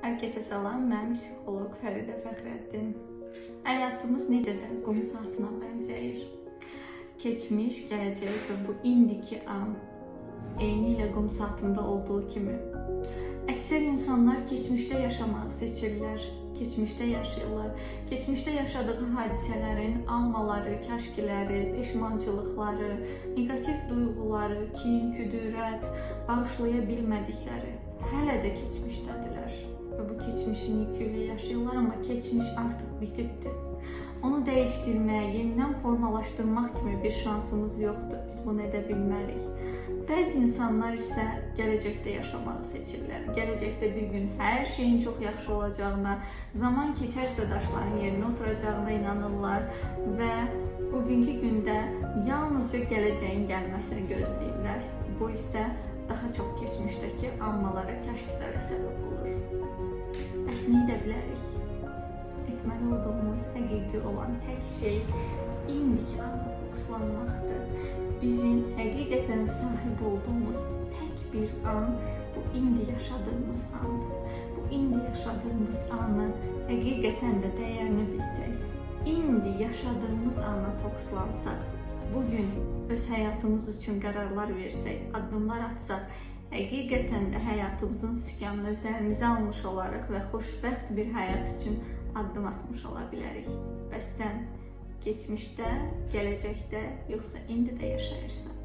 Hər kəsə salam, mən psixoloq Fəridə Fəxrəddin. Həyatımız necə də qum saatına bənzəyir. Keçmiş, gələcək və bu indiki an eyni ilə qum saatında olduğu kimi. Əksər insanlar keçmişdə yaşamağı seçirlər. Keçmişdə yaşayırlar. Keçmişdə yaşadığı hadisələrin almaları, kəşkiləri, peşmançılıqları, neqativ duyğuları, kin, küdürət, bağışlaya bilmədikləri hələ də keçmişdədirlər. Və bu keçmişin yükü ilə yaşayırlar, amma keçmiş artıq bitibdir. Onu dəyişdirmək, yenidən formalaşdırmaq kimi bir şansımız yoxdur. Biz bunu edə bilmərik. Bəzi insanlar isə gələcəkdə yaşamağı seçirlər. Gələcəkdə bir gün hər şeyin çox yaxşı olacağına, zaman keçərsə daşların yerinə oturacağına inanırlar və bugünkü gündə yalnızca gələcəyin gəlməsini gözləyirlər. Bu isə daha çox keçmişdəki anmalara, kəşflərə səbəb olur. Bəs nə edə bilərik? Etməli olduğumuz həqiqi olan tək şey indiki ana fokuslanmaqdır. Bizim həqiqətən sahib olduğumuz tək bir an bu indi yaşadığımız andır. Bu indi yaşadığımız anı həqiqətən də dəyərini bilsək, indi yaşadığımız ana fokuslansaq, bugün öz həyatımız üçün qərarlar versək, addımlar atsaq, həqiqətən də həyatımızın sükanını üzərimizə almış olarıq və xoşbəxt bir həyat üçün addım atmış ola bilərik. Bəs sən keçmişdə, gələcəkdə, yoxsa indi də yaşayırsan?